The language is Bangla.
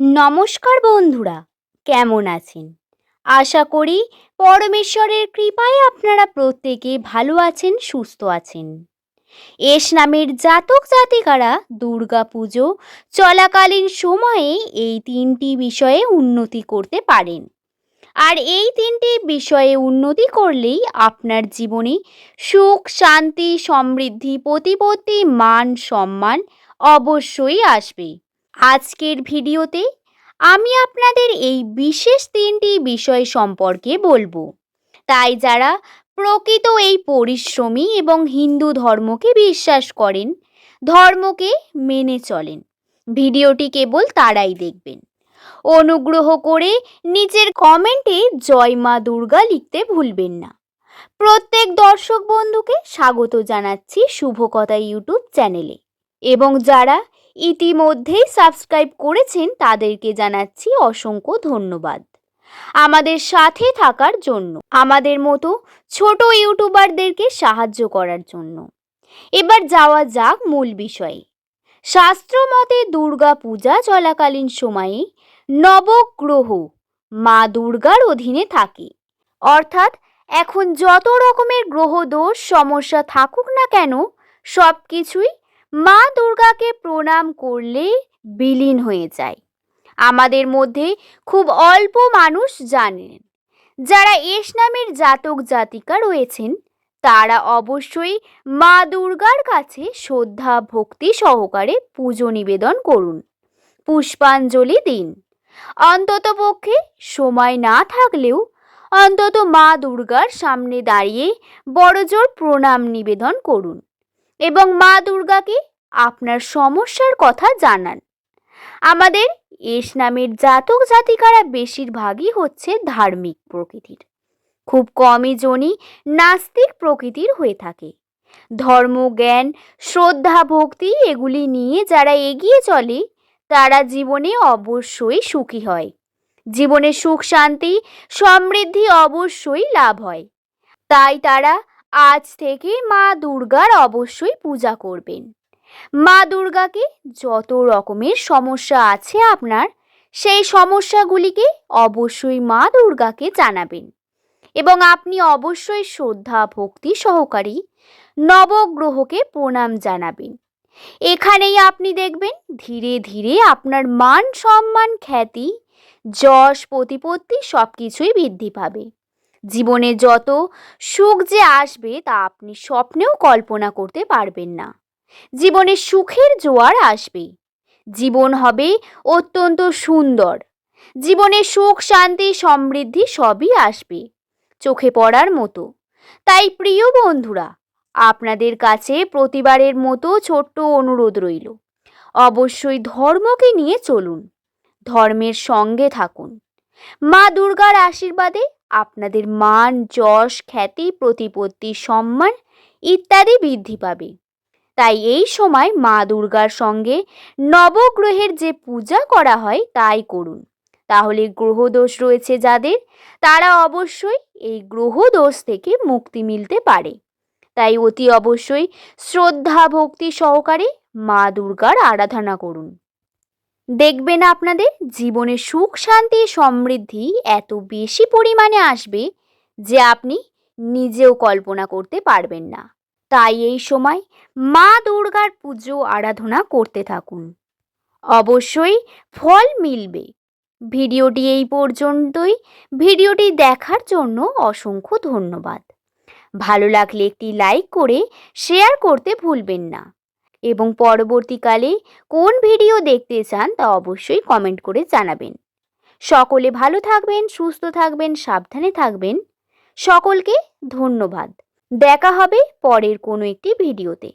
নমস্কার বন্ধুরা, কেমন আছেন? আশা করি পরমেশ্বরের কৃপায় আপনারা প্রত্যেকে ভালো আছেন, সুস্থ আছেন। এস নামের জাতক জাতিকারা পুজো চলাকালীন সময়ে এই তিনটি বিষয়ে উন্নতি করতে পারেন। আর এই তিনটি বিষয়ে উন্নতি করলেই আপনার জীবনে সুখ, শান্তি, সমৃদ্ধি, প্রতিপত্তি, মান, সম্মান অবশ্যই আসবে। আজকের ভিডিওতে আমি আপনাদের এই বিশেষ তিনটি বিষয় সম্পর্কে বলব। তাই যারা প্রকৃত এই পরিশ্রমী এবং হিন্দু ধর্মকে বিশ্বাস করেন, ধর্মকে মেনে চলেন। ভিডিওটি কেবল তারাই দেখবেন। অনুগ্রহ করে নিচের কমেন্টে জয় মা দুর্গা লিখতে ভুলবেন না। প্রত্যেক দর্শক বন্ধুকে স্বাগত জানাচ্ছি শুভকথা ইউটিউব চ্যানেলে। এবং যারা ইতিমধ্যেই সাবস্ক্রাইব করেছেন তাদেরকে জানাচ্ছি অসংখ্য ধন্যবাদ। আমাদের সাথে থাকার জন্য, আমাদের মতো ছোট ইউটিউবারদেরকে সাহায্য করার জন্য। এবার যাওয়া যাক মূল বিষয়ে। শাস্ত্র মতে দুর্গা পূজা চলাকালীন সময়ে নবগ্রহ মা দুর্গার অধীনে থাকে। অর্থাৎ এখন যত রকমের গ্রহ দোষ, সমস্যা থাকুক না কেন সব কিছুই মা দুর্গাকে প্রণাম করলে বিলীন হয়ে যায়। আমাদের মধ্যে খুব অল্প মানুষ জানেন। যারা এস নামের জাতক জাতিকা রয়েছেন, তারা অবশ্যই মা দুর্গার কাছে শ্রদ্ধা, ভক্তি সহকারে পুজো নিবেদন করুন। পুষ্পাঞ্জলি দিন। অন্ততপক্ষে সময় না থাকলেও অন্তত মা দুর্গার সামনে দাঁড়িয়ে বড়জোর প্রণাম নিবেদন করুন। এবং মা দুর্গাকে আপনার সমস্যার কথা জানান। আমাদের এস নামের জাতক জাতিকারা বেশিরভাগই হচ্ছে ধার্মিক প্রকৃতির। খুব কমই জনই নাস্তিক প্রকৃতির হয়ে থাকে। ধর্ম, জ্ঞান, শ্রদ্ধা, ভক্তি এগুলি নিয়ে যারা এগিয়ে চলে, তারা জীবনে অবশ্যই সুখী হয়। জীবনে সুখ, শান্তি, সমৃদ্ধি অবশ্যই লাভ হয়। তাই তারা আজ থেকে মা দুর্গার অবশ্যই পূজা করবেন। মা দুর্গাকে যত রকমের সমস্যা আছে আপনার, সেই সমস্যাগুলিকে অবশ্যই মা দুর্গাকে জানাবেন। এবং আপনি অবশ্যই শ্রদ্ধা, ভক্তি সহকারী নবগ্রহকে প্রণাম জানাবেন। এখানেই আপনি দেখবেন ধীরে ধীরে আপনার মান সম্মান, খ্যাতি, যশ, প্রতিপত্তি সব কিছুই বৃদ্ধি পাবে। জীবনে যত সুখ যে আসবে তা আপনি স্বপ্নেও কল্পনা করতে পারবেন না। জীবনে সুখের জোয়ার আসবে জীবন হবে অত্যন্ত সুন্দর। জীবনে সুখ, শান্তি, সমৃদ্ধি সবই আসবে, চোখে পড়ার মতো। তাই প্রিয় বন্ধুরা, আপনাদের কাছে প্রতিবারের মতো ছোট্ট অনুরোধ রইল। অবশ্যই ধর্মকে নিয়ে চলুন, ধর্মের সঙ্গে থাকুন। মা দুর্গার আশীর্বাদে আপনাদের মান, যশ, খ্যাতি, প্রতিপত্তি, সম্মান ইত্যাদি বৃদ্ধি পাবে। তাই এই সময় মা দুর্গার সঙ্গে নবগ্রহের যে পূজা করা হয় তাই করুন। তাহলে গ্রহদোষ রয়েছে যাদের, তারা অবশ্যই এই গ্রহদোষ থেকে মুক্তি মিলতে পারে। তাই অতি অবশ্যই শ্রদ্ধা, ভক্তি সহকারে মা দুর্গার আরাধনা করুন। দেখবেন আপনাদের? জীবনে সুখ, শান্তি, সমৃদ্ধি এত বেশি পরিমাণে আসবে যে আপনি নিজেও কল্পনা করতে পারবেন না। তাই এই সময় মা দুর্গার পুজো, আরাধনা করতে থাকুন। অবশ্যই ফল মিলবে। ভিডিওটি এই পর্যন্তই। ভিডিওটি দেখার জন্য অসংখ্য ধন্যবাদ। ভালো লাগলে একটি লাইক করে শেয়ার করতে ভুলবেন না। এবং পরবর্তীকালে কোন ভিডিও দেখতে চান তা অবশ্যই কমেন্ট করে জানাবেন। সকলে ভালো থাকবেন, সুস্থ থাকবেন, সাবধানে থাকবেন। সকলকে ধন্যবাদ। দেখা হবে পরের কোনো একটি ভিডিওতে।